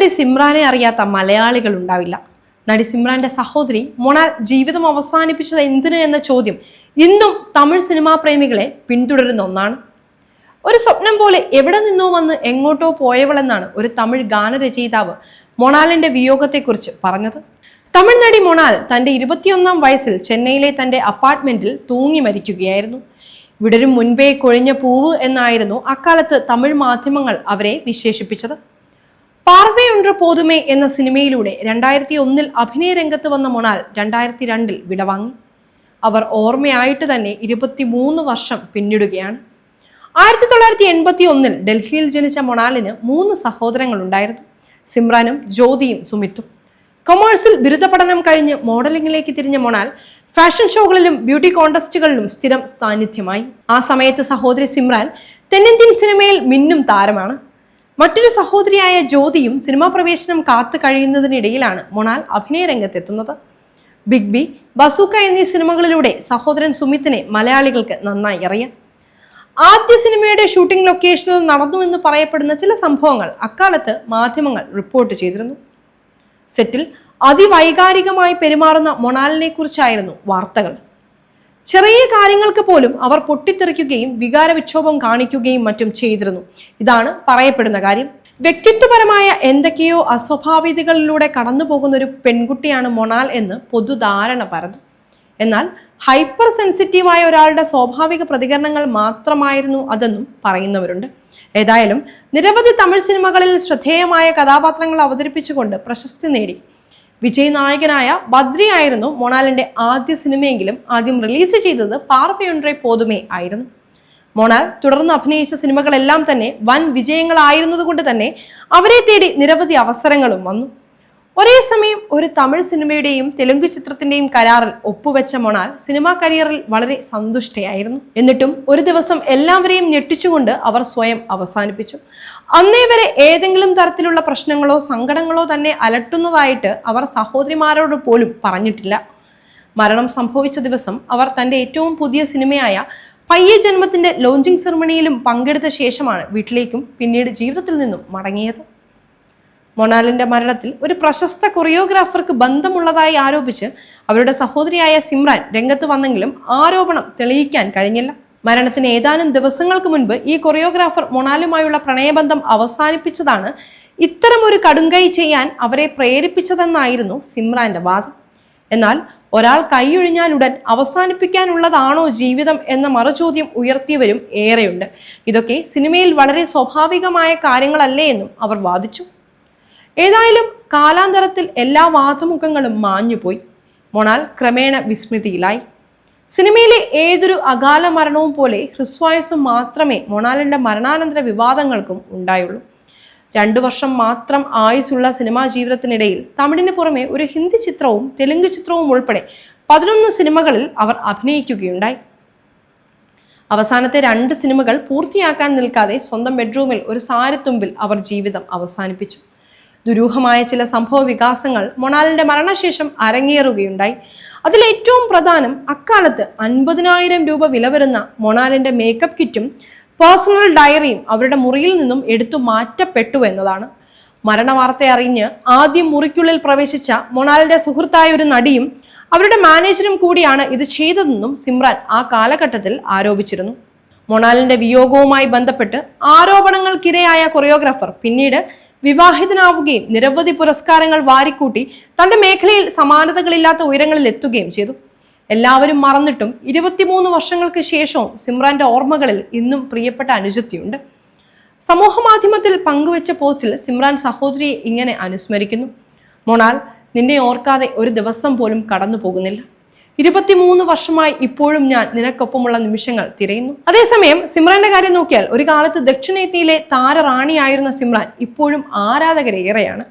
നടി സിമ്രാനെ അറിയാത്ത മലയാളികൾ ഉണ്ടാവില്ല. നടി സിമ്രാന്റെ സഹോദരി മൊണാൽ ജീവിതം അവസാനിപ്പിച്ചത് എന്തിനു എന്ന ചോദ്യം ഇന്നും തമിഴ് സിനിമാ പ്രേമികളെ പിന്തുടരുന്ന ഒന്നാണ്. ഒരു സ്വപ്നം പോലെ എവിടെ നിന്നോ വന്ന് എങ്ങോട്ടോ പോയവളെന്നാണ് ഒരു തമിഴ് ഗാനരചയിതാവ് മൊണാലിന്റെ വിയോഗത്തെക്കുറിച്ച് പറഞ്ഞത്. തമിഴ് നടി മൊണാൽ തന്റെ ഇരുപത്തിയൊന്നാം വയസ്സിൽ ചെന്നൈയിലെ തന്റെ അപ്പാർട്ട്മെന്റിൽ തൂങ്ങി മരിക്കുകയായിരുന്നു. വിടരും മുൻപേ കൊഴിഞ്ഞ പൂവ് എന്നായിരുന്നു അക്കാലത്ത് തമിഴ് മാധ്യമങ്ങൾ അവരെ വിശേഷിപ്പിച്ചത്. പാർവയുണ്ട് പോതുമേ എന്ന സിനിമയിലൂടെ രണ്ടായിരത്തി ഒന്നിൽ അഭിനയ രംഗത്ത് വന്ന മൊണാൽ രണ്ടായിരത്തി രണ്ടിൽ വിടവാങ്ങി. അവർ ഓർമ്മയായിട്ട് തന്നെ ഇരുപത്തിമൂന്ന് വർഷം പിന്നിടുകയാണ്. ആയിരത്തി തൊള്ളായിരത്തി എൺപത്തി ഒന്നിൽ ഡൽഹിയിൽ ജനിച്ച മൊണാലിന് മൂന്ന് സഹോദരങ്ങളുണ്ടായിരുന്നു. സിമ്രാനും ജ്യോതിയും സുമിത്തും. കൊമേഴ്സിൽ ബിരുദ പഠനം കഴിഞ്ഞ് മോഡലിംഗിലേക്ക് തിരിഞ്ഞ മൊണാൽ ഫാഷൻ ഷോകളിലും ബ്യൂട്ടി കോൺടെസ്റ്റുകളിലും സ്ഥിരം സാന്നിധ്യമായി. ആ സമയത്ത് സഹോദരി സിമ്രാൻ തെന്നിന്ത്യൻ സിനിമയിൽ മിന്നും താരമാണ്. മറ്റൊരു സഹോദരിയായ ജ്യോതിയും സിനിമാ പ്രവേശനം കാത്തു കഴിയുന്നതിനിടയിലാണ് മൊണാൽ അഭിനയ രംഗത്തെത്തുന്നത്. ബിഗ് ബി ബസൂക്ക എന്നീ സിനിമകളിലൂടെ സഹോദരൻ സുമിത്തിനെ മലയാളികൾക്ക് നന്നായി അറിയാം. ആദ്യ സിനിമയുടെ ഷൂട്ടിംഗ് ലൊക്കേഷനിൽ നടന്നു എന്ന് പറയപ്പെടുന്ന ചില സംഭവങ്ങൾ അക്കാലത്ത് മാധ്യമങ്ങൾ റിപ്പോർട്ട് ചെയ്തിരുന്നു. സെറ്റിൽ അതിവൈകാരികമായി പെരുമാറുന്ന മൊണാലിനെ കുറിച്ചായിരുന്നു വാർത്തകൾ. ചെറിയ കാര്യങ്ങൾക്ക് പോലും അവർ പൊട്ടിത്തെറിക്കുകയും വികാരവിക്ഷോഭം കാണിക്കുകയും മറ്റും ചെയ്തിരുന്നു. ഇതാണ് പറയപ്പെടുന്ന കാര്യം. വ്യക്തിത്വപരമായ എന്തൊക്കെയോ അസ്വാഭാവികതകളിലൂടെ കടന്നുപോകുന്ന ഒരു പെൺകുട്ടിയാണ് മൊണാൽ എന്ന് പൊതുധാരണ പരന്നു. എന്നാൽ ഹൈപ്പർ സെൻസിറ്റീവായ ഒരാളുടെ സ്വാഭാവിക പ്രതികരണങ്ങൾ മാത്രമായിരുന്നു അതെന്നും പറയുന്നവരുണ്ട്. ഏതായാലും നിരവധി തമിഴ് സിനിമകളിൽ ശ്രദ്ധേയമായ കഥാപാത്രങ്ങൾ അവതരിപ്പിച്ചുകൊണ്ട് പ്രശസ്തി നേടി. വിജയ് നായകനായ ബദ്രി ആയിരുന്നു മൊണാലിന്റെ ആദ്യ സിനിമയെങ്കിലും ആദ്യം റിലീസ് ചെയ്തത് പാർവയൊൻറെ പോതുമേ ആയിരുന്നു. മൊണാൽ തുടർന്ന് അഭിനയിച്ച സിനിമകളെല്ലാം തന്നെ വൻ വിജയങ്ങളായിരുന്നതുകൊണ്ട് തന്നെ അവരെ തേടി നിരവധി അവസരങ്ങളും വന്നു. ഒരേ സമയം ഒരു തമിഴ് സിനിമയുടെയും തെലുങ്ക് ചിത്രത്തിന്റെയും കരാറിൽ ഒപ്പുവെച്ച മൊണാൽ സിനിമാ കരിയറിൽ വളരെ സന്തുഷ്ടയായിരുന്നു. എന്നിട്ടും ഒരു ദിവസം എല്ലാവരെയും ഞെട്ടിച്ചുകൊണ്ട് അവർ സ്വയം അവസാനിപ്പിച്ചു. അന്നേ വരെ ഏതെങ്കിലും തരത്തിലുള്ള പ്രശ്നങ്ങളോ സങ്കടങ്ങളോ തന്നെ അലട്ടുന്നതായിട്ട് അവർ സഹോദരിമാരോട് പോലും പറഞ്ഞിട്ടില്ല. മരണം സംഭവിച്ച ദിവസം അവർ തന്റെ ഏറ്റവും പുതിയ സിനിമയായ പയ്യ ജന്മത്തിന്റെ ലോഞ്ചിങ് സെറമണിയിലും പങ്കെടുത്ത ശേഷമാണ് വീട്ടിലേക്കും പിന്നീട് ജീവിതത്തിൽ നിന്നും മടങ്ങിയത്. മൊണാലിന്റെ മരണത്തിൽ ഒരു പ്രശസ്ത കൊറിയോഗ്രാഫർക്ക് ബന്ധമുള്ളതായി ആരോപിച്ച് അവരുടെ സഹോദരിയായ സിമ്രാൻ രംഗത്ത് വന്നെങ്കിലും ആരോപണം തെളിയിക്കാൻ കഴിഞ്ഞില്ല. മരണത്തിന് ഏതാനും ദിവസങ്ങൾക്ക് മുൻപ് ഈ കൊറിയോഗ്രാഫർ മൊണാലുമായുള്ള പ്രണയബന്ധം അവസാനിപ്പിച്ചതാണ് ഇത്തരം ഒരു കടുങ്കൈ ചെയ്യാൻ അവരെ പ്രേരിപ്പിച്ചതെന്നായിരുന്നു സിമ്രാന്റെ വാദം. എന്നാൽ ഒരാൾ കൈയൊഴിഞ്ഞാലുടൻ അവസാനിപ്പിക്കാനുള്ളതാണോ ജീവിതം എന്ന മറുചോദ്യം ഉയർത്തിയവരും ഏറെയുണ്ട്. ഇതൊക്കെ സിനിമയിൽ വളരെ സ്വാഭാവികമായ കാര്യങ്ങളല്ലേ എന്നും അവർ വാദിച്ചു. ഏതായാലും കാലാന്തരത്തിൽ എല്ലാ വാദമുഖങ്ങളും മാഞ്ഞുപോയി. മൊണാൽ ക്രമേണ വിസ്മൃതിയിലായി. സിനിമയിലെ ഏതൊരു അകാല മരണവും പോലെ ഹ്രസ്വായുസും മാത്രമേ മൊണാലിന്റെ മരണാനന്തര വിവാദങ്ങൾക്കും ഉണ്ടായുള്ളൂ. രണ്ടു വർഷം മാത്രം ആയുസുള്ള സിനിമാ ജീവിതത്തിനിടയിൽ തമിഴിന് പുറമെ ഒരു ഹിന്ദി ചിത്രവും തെലുങ്ക് ചിത്രവും ഉൾപ്പെടെ പതിനൊന്ന് സിനിമകളിൽ അവർ അഭിനയിക്കുകയുണ്ടായി. അവസാനത്തെ രണ്ട് സിനിമകൾ പൂർത്തിയാക്കാൻ നിൽക്കാതെ സ്വന്തം ബെഡ്റൂമിൽ ഒരു സാരത്തുമ്പിൽ അവർ ജീവിതം അവസാനിപ്പിച്ചു. ദുരൂഹമായ ചില സംഭവ വികാസങ്ങൾ മൊണാലിന്റെ മരണശേഷം അരങ്ങേറുകയുണ്ടായി. അതിലേറ്റവും പ്രധാനം അക്കാലത്ത് അൻപതിനായിരം രൂപ വില വരുന്ന മൊണാലിന്റെ മേക്കപ്പ് കിറ്റും പേഴ്സണൽ ഡയറിയും അവരുടെ മുറിയിൽ നിന്നും എടുത്തു മാറ്റപ്പെട്ടു എന്നതാണ്. മരണവാർത്ത അറിഞ്ഞ് ആദ്യം മുറിക്കുള്ളിൽ പ്രവേശിച്ച മൊണാലിന്റെ സുഹൃത്തായ ഒരു നടിയും അവരുടെ മാനേജരും കൂടിയാണ് ഇത് ചെയ്തതെന്നും സിമ്രാൻ ആ കാലഘട്ടത്തിൽ ആരോപിച്ചിരുന്നു. മൊണാലിന്റെ വിയോഗവുമായി ബന്ധപ്പെട്ട് ആരോപണങ്ങൾക്കിരയായ കൊറിയോഗ്രാഫർ പിന്നീട് വിവാഹിതനാവുകയും നിരവധി പുരസ്കാരങ്ങൾ വാരിക്കൂട്ടി തന്റെ മേഖലയിൽ സമാനതകളില്ലാത്ത ഉയരങ്ങളിൽ എത്തുകയും ചെയ്തു. എല്ലാവരും മറന്നിട്ടും ഇരുപത്തിമൂന്ന് വർഷങ്ങൾക്ക് ശേഷവും സിമ്രാന്റെ ഓർമ്മകളിൽ ഇന്നും പ്രിയപ്പെട്ട അനുജത്തിയുണ്ട്. സമൂഹ മാധ്യമത്തിൽ പങ്കുവച്ച പോസ്റ്റിൽ സിമ്രാൻ സഹോദരിയെ ഇങ്ങനെ അനുസ്മരിക്കുന്നു. മൊണാൽ നിന്നെ ഓർക്കാതെ ഒരു ദിവസം പോലും കടന്നു പോകുന്നില്ല ഇരുപത്തിമൂന്ന് വർഷമായി ഇപ്പോഴും ഞാൻ നിനക്കൊപ്പമുള്ള നിമിഷങ്ങൾ തിരയുന്നു. അതേസമയം സിമ്രാന്റെ കാര്യം നോക്കിയാൽ ഒരു കാലത്ത് ദക്ഷിണേന്ത്യയിലെ താരറാണിയായിരുന്ന സിമ്രാൻ ഇപ്പോഴും ആരാധകരേറെയാണ്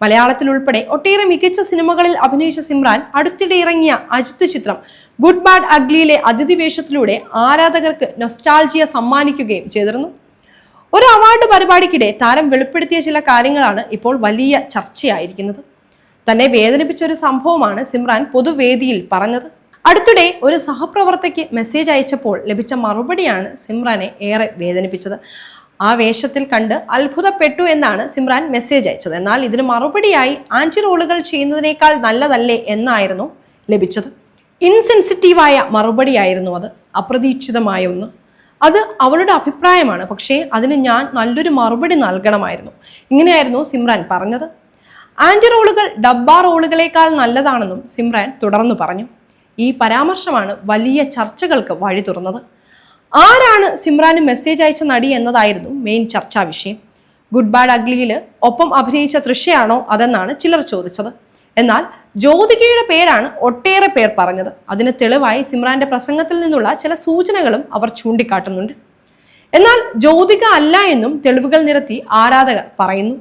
മലയാളത്തിൽ ഉൾപ്പെടെ ഒട്ടേറെ മികച്ച സിനിമകളിൽ അഭിനയിച്ച സിമ്രാൻ അടുത്തിടെ ഇറങ്ങിയ അജിത്ത് ചിത്രം ഗുഡ് ബാഡ് അഗ്ലിയിലെ അതിഥി വേഷത്തിലൂടെ ആരാധകർക്ക് നൊസ്റ്റാൾജിയ സമ്മാനിക്കുകയും ചെയ്തിരുന്നു. ഒരു അവാർഡ് പരിപാടിക്കിടെ താരം വെളിപ്പെടുത്തിയ ചില കാര്യങ്ങളാണ് ഇപ്പോൾ വലിയ ചർച്ചയായിരിക്കുന്നത്. തന്നെ വേദനിപ്പിച്ച ഒരു സംഭവമാണ് സിമ്രാൻ പൊതുവേദിയിൽ പറഞ്ഞത്. അടുത്തിടെ ഒരു സഹപ്രവർത്തകയ്ക്ക് മെസ്സേജ് അയച്ചപ്പോൾ ലഭിച്ച മറുപടിയാണ് സിമ്രാനെ ഏറെ വേദനിപ്പിച്ചത്. ആ വേഷത്തിൽ കണ്ട് അത്ഭുതപ്പെട്ടു എന്നാണ് സിമ്രാൻ മെസ്സേജ് അയച്ചത്. എന്നാൽ ഇതിന് മറുപടിയായി ആന്റി റോളുകൾ ചെയ്യുന്നതിനേക്കാൾ നല്ലതല്ലേ എന്നായിരുന്നു ലഭിച്ചത്. ഇൻസെൻസിറ്റീവായ മറുപടിയായിരുന്നു അത്. അപ്രതീക്ഷിതമായ ഒന്ന്. അത് അവളുടെ അഭിപ്രായമാണ്. പക്ഷേ അതിന് ഞാൻ നല്ലൊരു മറുപടി നൽകണമായിരുന്നു. ഇങ്ങനെയായിരുന്നു സിമ്രാൻ പറഞ്ഞത്. ആന്റി റോളുകൾ ഡബ്ബ റോളുകളേക്കാൾ നല്ലതാണെന്നും സിമ്രാൻ തുടർന്നു പറഞ്ഞു. ഈ പരാമർശമാണ് വലിയ ചർച്ചകൾക്ക് വഴി തുറന്നത്. ആരാണ് സിമ്രാന് മെസ്സേജ് അയച്ച നടി എന്നതായിരുന്നു മെയിൻ ചർച്ചാ വിഷയം. ഗുഡ് ബാഡ് അഗ്ലിയിൽ ഒപ്പം അഭിനയിച്ച തൃഷയാണോ അതെന്നാണ് ചിലർ ചോദിച്ചത്. എന്നാൽ ജ്യോതികയുടെ പേരാണ് ഒട്ടേറെ പേർ പറഞ്ഞത്. അതിന് തെളിവായി സിമ്രാന്റെ പ്രസംഗത്തിൽ നിന്നുള്ള ചില സൂചനകളും അവർ ചൂണ്ടിക്കാട്ടുന്നുണ്ട്. എന്നാൽ ജ്യോതിക അല്ല എന്നും തെളിവുകൾ നിരത്തി ആരാധകർ പറയുന്നു.